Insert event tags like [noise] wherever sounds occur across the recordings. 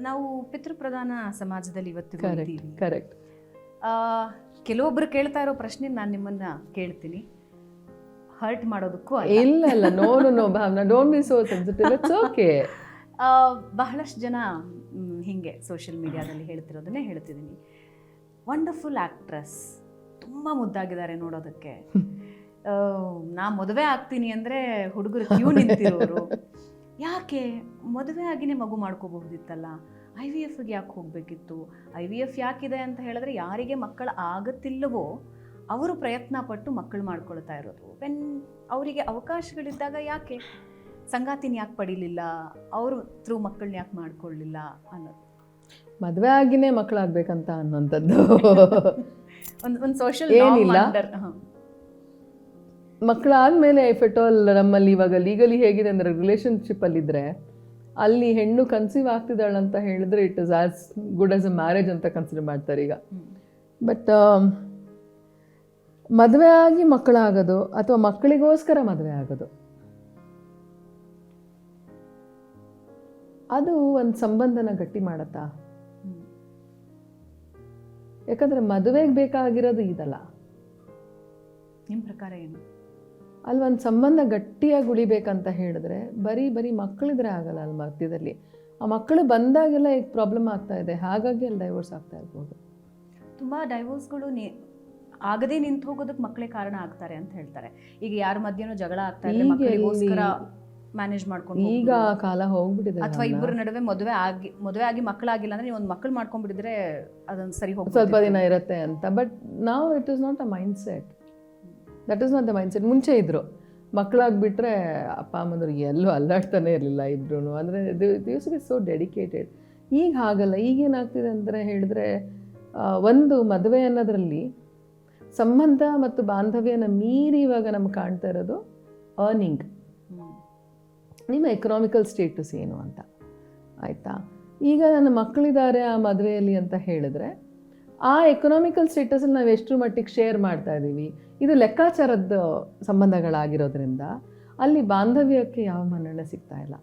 ನಾವು ಪಿತೃಪ್ರಧಾನ ಸಮಾಜದಲ್ಲಿ ಇವತ್ತು ಕರೆಕ್ಟ್ ಆ, ಕೆಲವೊಬ್ರು ಕೇಳ್ತಾ ಇರೋ ಪ್ರಶ್ನೆ ನಾನು ನಿಮ್ಮನ್ನ ಕೇಳ್ತೀನಿ. ಹರ್ಟ್ ಮಾಡೋದಕ್ಕೂ ಇಲ್ಲ ಇಲ್ಲ. No no no Bhavana. Don't be so sensitive it's okay ಆ, ಬಹಳಷ್ಟು ಜನ ಹಿಂಗೆ ಸೋಷಿಯಲ್ ಮೀಡಿಯಾದಲ್ಲಿ ಹೇಳ್ತಿರೋದನ್ನೇ ಹೇಳ್ತಿದ್ದೀನಿ. ವಂಡರ್ಫುಲ್ ಆ್ಯಕ್ಟ್ರೆಸ್ ತುಂಬ ಮುದ್ದಾಗಿದ್ದಾರೆ ನೋಡೋದಕ್ಕೆ. ಆ, ನಾ ಮದುವೆ ಆಗ್ತೀನಿ ಅಂದರೆ ಹುಡುಗರು ಕ್ಯೂ ನಿಂತಿರೋರು. [laughs] ಯಾಕೆ? ಮದುವೆ ಆಗಿನೇ ಮಗು ಮಾಡ್ಕೋಬಹುದಿತ್ತಲ್ಲ? ಐ ವಿ ಎಫ್ಗೆ ಯಾಕೆ ಹೋಗಬೇಕಿತ್ತು? ಐ ವಿ ಎಫ್ ಯಾಕಿದೆ ಅಂತ ಹೇಳಿದ್ರೆ ಯಾರಿಗೆ ಮಕ್ಕಳು ಆಗುತ್ತಿಲ್ಲವೋ ಅವರು ಪ್ರಯತ್ನ ಪಟ್ಟು ಮಕ್ಕಳು ಮಾಡ್ಕೊಳ್ತಾ ಇರೋದು. ವೆನ್ ಅವರಿಗೆ ಅವಕಾಶಗಳಿದ್ದಾಗ ಯಾಕೆ? ಸಂಗಾತಿನ ಯಾಕೆ ಪಡೀಲಿಲ್ಲ? ಅವರು ಥ್ರೂ ಮಕ್ಕಳನ್ನ ಯಾಕೆ ಮಾಡ್ಕೊಳ್ಳಿಲ್ಲ ಅನ್ನೋದು. ಮದುವೆ ಆಗಿನೇ ಮಕ್ಕಳಾಗಬೇಕಂತ ಅನ್ನೋಂಥದ್ದು ಒಂದು [laughs] ಒಂದು ಸೋಷಿಯಲ್ ಏನಿಲ್ಲ. ಮಕ್ಕಳಾದ್ಮೇಲೆ ಇಫ್ ಎಟ್ ಆಲ್ ನಮ್ಮಲ್ಲಿ ಇವಾಗ ಲೀಗಲಿ ಹೇಗಿದೆ ಅಂದರೆ ರಿಲೇಷನ್ಶಿಪ್ಪಲ್ಲಿದ್ದರೆ ಅಲ್ಲಿ ಹೆಣ್ಣು ಕನ್ಸೀವ್ ಆಗ್ತಿದ್ದಾಳೆ ಅಂತ ಹೇಳಿದ್ರೆ it is as good as a marriage ಅಂತ ಕನ್ಸಿಡರ್ ಮಾಡ್ತಾರೆ ಈಗ. ಬಟ್ ಮದುವೆ ಆಗಿ ಮಕ್ಕಳಾಗೋದು ಅಥವಾ ಮಕ್ಕಳಿಗೋಸ್ಕರ ಮದುವೆ ಆಗೋದು? ಅದು ಒಂದು ಸಂಬಂಧನ ಗಟ್ಟಿ ಮಾಡತ್ತಾ? ಯಾಕಂದ್ರೆ ಮದುವೆಗೆ ಬೇಕಾಗಿರೋದು ಇದಲ್ಲ. ನಿಮ್ಮ ಪ್ರಕಾರ ಏನು? ಅಲ್ಲಿ ಒಂದು ಸಂಬಂಧ ಗಟ್ಟಿಯಾಗಿ ಉಳಿಬೇಕಂತ ಹೇಳಿದ್ರೆ ಬರೀ ಬರೀ ಮಕ್ಕಳಿದ್ರೆ ಆಗಲ್ಲ ಅಲ್ಲಿ ಮಧ್ಯದಲ್ಲಿ. ಆ ಮಕ್ಕಳು ಬಂದಾಗೆಲ್ಲ ಈಗ ಪ್ರಾಬ್ಲಮ್ ಆಗ್ತಾ ಇದೆ. ಹಾಗಾಗಿ ಅಲ್ಲಿ ಡೈವೋರ್ಸ್ ಆಗ್ತಾ ಇರ್ಬೋದು. ತುಂಬ ಡೈವೋರ್ಸ್ಗಳು ನೀ ಆಗದೇ ನಿಂತು ಹೋಗೋದಕ್ಕೆ ಮಕ್ಕಳೇ ಕಾರಣ ಆಗ್ತಾರೆ ಅಂತ ಹೇಳ್ತಾರೆ. ಈಗ ಯಾರ ಮಧ್ಯನೂ ಜಗಳ ಆಗ್ತಾ ಇದೆ ಈಗ ಮಕ್ಕಳಿಗೋಸ್ಕರ ಮ್ಯಾನೇಜ್ ಮಾಡ್ಕೊಂಡು ಈಗ ಕಾಲ ಹೋಗ್ಬಿಟ್ಟಿದೆ ಅಥವಾ. ಇಬ್ಬರ ನಡುವೆ ಮದುವೆ ಆಗಿ ಮದುವೆ ಆಗಿ ಮಕ್ಕಳಾಗಿಲ್ಲ ಅಂದ್ರೆ ನೀವು ಒಂದು ಮಕ್ಕಳು ಮಾಡ್ಕೊಂಡ್ಬಿಟ್ಟಿದ್ರೆ ಅದೊಂದು ಸರಿ ಹೋಗಿ ಸ್ವಲ್ಪ ದಿನ ಇರುತ್ತೆ ಅಂತ. ಬಟ್ ನಾವು it is not a mind set that is not the mind set ಮುಂಚೆ ಇದ್ದರು ಮಕ್ಕಳಾಗ್ಬಿಟ್ರೆ ಅಪ್ಪ, ಅಮ್ಮಂದ್ರು ಎಲ್ಲೂ ಅಲ್ಲಾಡ್ತಾನೆ ಇರಲಿಲ್ಲ ಇಬ್ರು ಅಂದರೆ ದಿವ್ಸ ಇಸ್ ಸೋ ಡೆಡಿಕೇಟೆಡ್. ಈಗ ಹಾಗಲ್ಲ. ಈಗೇನಾಗ್ತಿದೆ ಅಂದರೆ ಹೇಳಿದ್ರೆ ಒಂದು ಮದುವೆ ಅನ್ನೋದರಲ್ಲಿ ಸಂಬಂಧ ಮತ್ತು ಬಾಂಧವ್ಯನ ಮೀರಿ ಇವಾಗ ನಮ್ಗೆ ಕಾಣ್ತಾ ಇರೋದು ಅರ್ನಿಂಗ್ ನಿಮ್ಮ ಎಕನಾಮಿಕಲ್ ಸ್ಟೇಟಸ್ ಏನು ಅಂತ. ಆಯಿತಾ? ಈಗ ನನ್ನ ಮಕ್ಕಳಿದ್ದಾರೆ ಆ ಮದುವೆಯಲ್ಲಿ ಅಂತ ಹೇಳಿದ್ರೆ ಆ ಎಕನಾಮಿಕಲ್ ಸ್ಟೇಟಸಲ್ಲಿ ನಾವು ಎಷ್ಟರ ಮಟ್ಟಿಗೆ ಶೇರ್ ಮಾಡ್ತಾ ಇದ್ದೀವಿ ಇದು ಲೆಕ್ಕಾಚಾರದ ಸಂಬಂಧಗಳಾಗಿರೋದ್ರಿಂದ ಅಲ್ಲಿ ಬಾಂಧವ್ಯಕ್ಕೆ ಯಾವ ಮನ್ನಣೆ ಸಿಗ್ತಾ ಇಲ್ಲ.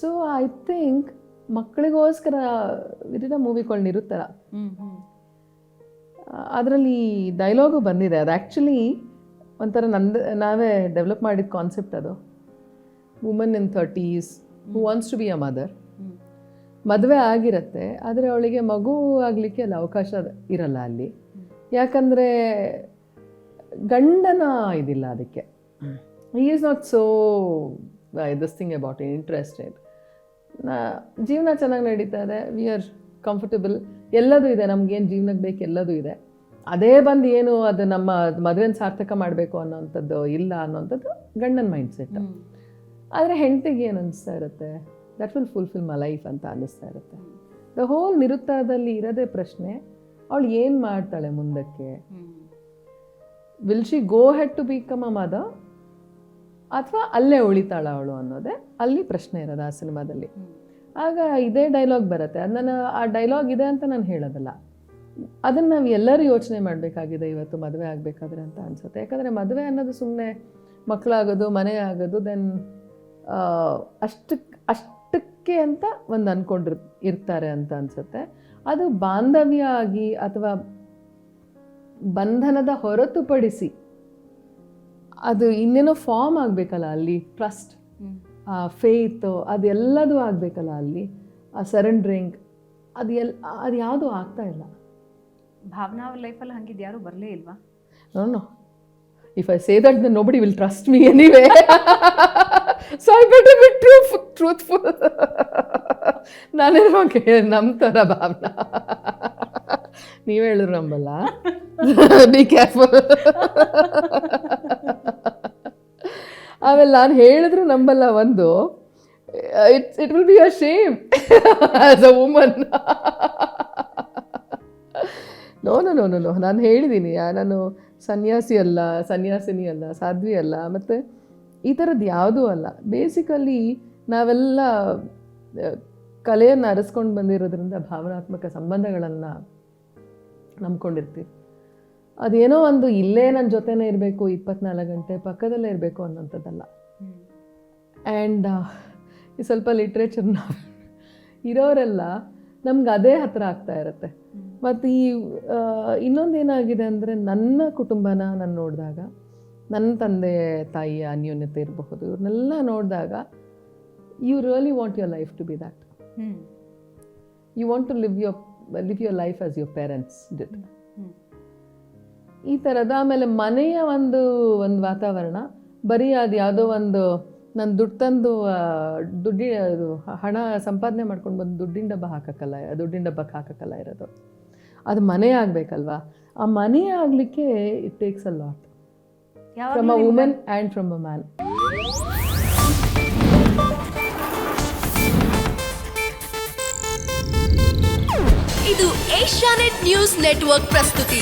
ಸೊ ಐ ಥಿಂಕ್ ಮಕ್ಕಳಿಗೋಸ್ಕರ ವಿದಿನ ಮೂವಿಗಳು ನಿರುತ್ತರ. ಹ್ಮ್ ಹ್ಮ್. ಅದರಲ್ಲಿ ಡೈಲಾಗು ಬಂದಿದೆ. ಅದು ಆ್ಯಕ್ಚುಲಿ ಒಂಥರ ನಂದು ನಾವೇ ಡೆವಲಪ್ ಮಾಡಿದ ಕಾನ್ಸೆಪ್ಟ್ ಅದು. Woman in thirties who wants to be a mother ಮದುವೆ ಆಗಿರತ್ತೆ ಆದರೆ ಅವಳಿಗೆ ಮಗು ಆಗಲಿಕ್ಕೆ ಅಲ್ಲಿ ಅವಕಾಶ ಇರಲ್ಲ ಅಲ್ಲಿ. ಯಾಕಂದರೆ ಗಂಡನ ಇದಿಲ್ಲ ಅದಕ್ಕೆ. ಈ is not so this thing about interested ಜೀವನ ಚೆನ್ನಾಗಿ ನಡೀತಾ ಇದೆ ವಿ ಆರ್ ಕಂಫರ್ಟಬಲ್ ಎಲ್ಲದೂ ಇದೆ ನಮಗೇನು ಜೀವನಕ್ಕೆ ಬೇಕು ಎಲ್ಲದೂ ಇದೆ. ಅದೇ ಬಂದು ಏನು ಅದು ನಮ್ಮ ಮದುವೆನ ಸಾರ್ಥಕ ಮಾಡಬೇಕು ಅನ್ನೋಂಥದ್ದು ಇಲ್ಲ ಅನ್ನೋವಂಥದ್ದು ಗಂಡನ ಮೈಂಡ್ ಸೆಟ್ ಆದರೆ ಹೆಂಡತಿಗೆ ಏನು ಅನಿಸ್ತಾ ಇರುತ್ತೆ? That will fulfil my life ಅಂತ ಅನ್ನಿಸ್ತಾ ಇರುತ್ತೆ. ದ ಹೋಲ್ ನಿರುತ್ತರದಲ್ಲಿ ಇರೋದೇ ಪ್ರಶ್ನೆ ಅವಳು ಏನು ಮಾಡ್ತಾಳೆ ಮುಂದಕ್ಕೆ. Will she go head to become a mother ಅಥವಾ ಅಲ್ಲೇ ಉಳಿತಾಳ ಅವಳು ಅನ್ನೋದೇ ಅಲ್ಲಿ ಪ್ರಶ್ನೆ ಇರೋದು ಆ ಸಿನಿಮಾದಲ್ಲಿ. ಆಗ ಇದೇ ಡೈಲಾಗ್ ಬರುತ್ತೆ. ಅದು ನಾನು ಆ ಡೈಲಾಗ್ ಇದೆ ಅಂತ ನಾನು ಹೇಳೋದಲ್ಲ. ಅದನ್ನು ನಾವು ಎಲ್ಲರೂ ಯೋಚನೆ ಮಾಡಬೇಕಾಗಿದೆ ಇವತ್ತು ಮದುವೆ ಆಗಬೇಕಾದ್ರೆ ಅಂತ ಅನಿಸುತ್ತೆ. ಯಾಕಂದರೆ ಮದುವೆ ಅನ್ನೋದು ಸುಮ್ಮನೆ ಮಕ್ಕಳಾಗೋದು ಮನೆ ಆಗೋದು ದೆನ್ ಅಷ್ಟಕ್ಕೆ ಅಷ್ಟಕ್ಕೆ ಅಂತ ಒಂದು ಅಂದ್ಕೊಂಡಿರ್ ಇರ್ತಾರೆ ಅಂತ ಅನಿಸುತ್ತೆ. ಅದು ಬಾಂಧವ್ಯ ಆಗಿ ಅಥವಾ ಬಂಧನದ ಹೊರತುಪಡಿಸಿ ಅದು ಇನ್ನೇನೋ ಫಾರ್ಮ್ ಆಗಬೇಕಲ್ಲ ಅಲ್ಲಿ ಟ್ರಸ್ಟ್. ಆ ಫೇತ್ ಅದೆಲ್ಲದೂ ಆಗಬೇಕಲ್ಲ ಅಲ್ಲಿ ಆ ಸರೆಂಡ್ರಿಂಗ್ ಅದು ಎಲ್ ಅದು ಯಾವುದೂ ಆಗ್ತಾ ಇಲ್ಲ. ಭಾವನಾ ಅವ್ರ ಲೈಫಲ್ಲಿ ಹಂಗಿದ್ದು ಯಾರು ಬರಲೇ ಇಲ್ವಾ? ನೋಡೋಣ if I say that the nobody will trust me me [laughs] anyway. I better. Be be truthful truthful. ನಮ್ಮ ಥರ ಭಾವನಾ. ನೀವೇ ಹೇಳಿದ್ರು ನಂಬಲ್ಲ. ಬಿ ಕೇರ್ಫುಲ್ ಆಮೇಲೆ ನಾನು ಹೇಳಿದ್ರು ನಂಬಲ್ಲ ಒಂದು. It's it will be a shame as a woman no no no no ನಾನು ಹೇಳಿದ್ದೀನಿ ನಾನು ಸನ್ಯಾಸಿ ಅಲ್ಲ, ಸನ್ಯಾಸಿನಿ ಅಲ್ಲ, ಸಾಧ್ವಿ ಅಲ್ಲ. ಮತ್ತು ಈ ಥರದ್ದು ಯಾವುದೂ ಅಲ್ಲ. ಬೇಸಿಕಲಿ ನಾವೆಲ್ಲ ಕಲೆಯನ್ನು ಅರಸ್ಕೊಂಡು ಬಂದಿರೋದ್ರಿಂದ ಭಾವನಾತ್ಮಕ ಸಂಬಂಧಗಳನ್ನು ನಂಬ್ಕೊಂಡಿರ್ತೀವಿ. ಅದೇನೋ ಒಂದು ಇಲ್ಲೇ ನನ್ನ ಜೊತೆನೇ ಇರಬೇಕು ಇಪ್ಪತ್ನಾಲ್ಕು ಗಂಟೆ ಪಕ್ಕದಲ್ಲೇ ಇರಬೇಕು ಅನ್ನೋಂಥದ್ದಲ್ಲ. ಆ್ಯಂಡ್ ಈ ಸ್ವಲ್ಪ ಲಿಟ್ರೇಚರ್ನ ಇರೋರೆಲ್ಲ ನಮ್ಗೆ ಅದೇ ಹತ್ರ ಆಗ್ತಾ ಇರುತ್ತೆ. ಮತ್ತು ಈ ಇನ್ನೊಂದು ಏನಾಗಿದೆ ಅಂದರೆ ನನ್ನ ಕುಟುಂಬನ ನಾನು ನೋಡಿದಾಗ ನನ್ನ ತಂದೆ ತಾಯಿಯ ಅನ್ಯೋನ್ಯತೆ ಇರಬಹುದು. ಇವ್ರನ್ನೆಲ್ಲ ನೋಡಿದಾಗ you really want your life to be that you want to live your live your life as your parents did ಈ ಥರದ ಆಮೇಲೆ ಮನೆಯ ಒಂದು ಒಂದು ವಾತಾವರಣ ಬರೀ ಅದು ಯಾವುದೋ ಒಂದು ನನ್ನ ದುಡ್ಡು ತಂದು ದುಡ್ಡಿ ಅದು ಹಣ ಸಂಪಾದನೆ ಮಾಡ್ಕೊಂಡು ಬಂದು ದುಡ್ಡಿನ ಡಬ್ಬ ಹಾಕೋಕ್ಕಲ್ಲ ದುಡ್ಡಿನ ಡಬ್ಬಕ್ಕೆ ಹಾಕೋಕ್ಕಲ್ಲ ಇರೋದು. ಅದು ಮನೆ ಆಗಬೇಕಲ್ವಾ? ಆ ಮನೆ ಆಗಲಿಕ್ಕೆ it takes a lot from a women and from a man ಇದು ಏಷ್ಯಾನೆಟ್ ನ್ಯೂಸ್ ನೆಟ್ವರ್ಕ್ ಪ್ರಸ್ತುತಿ.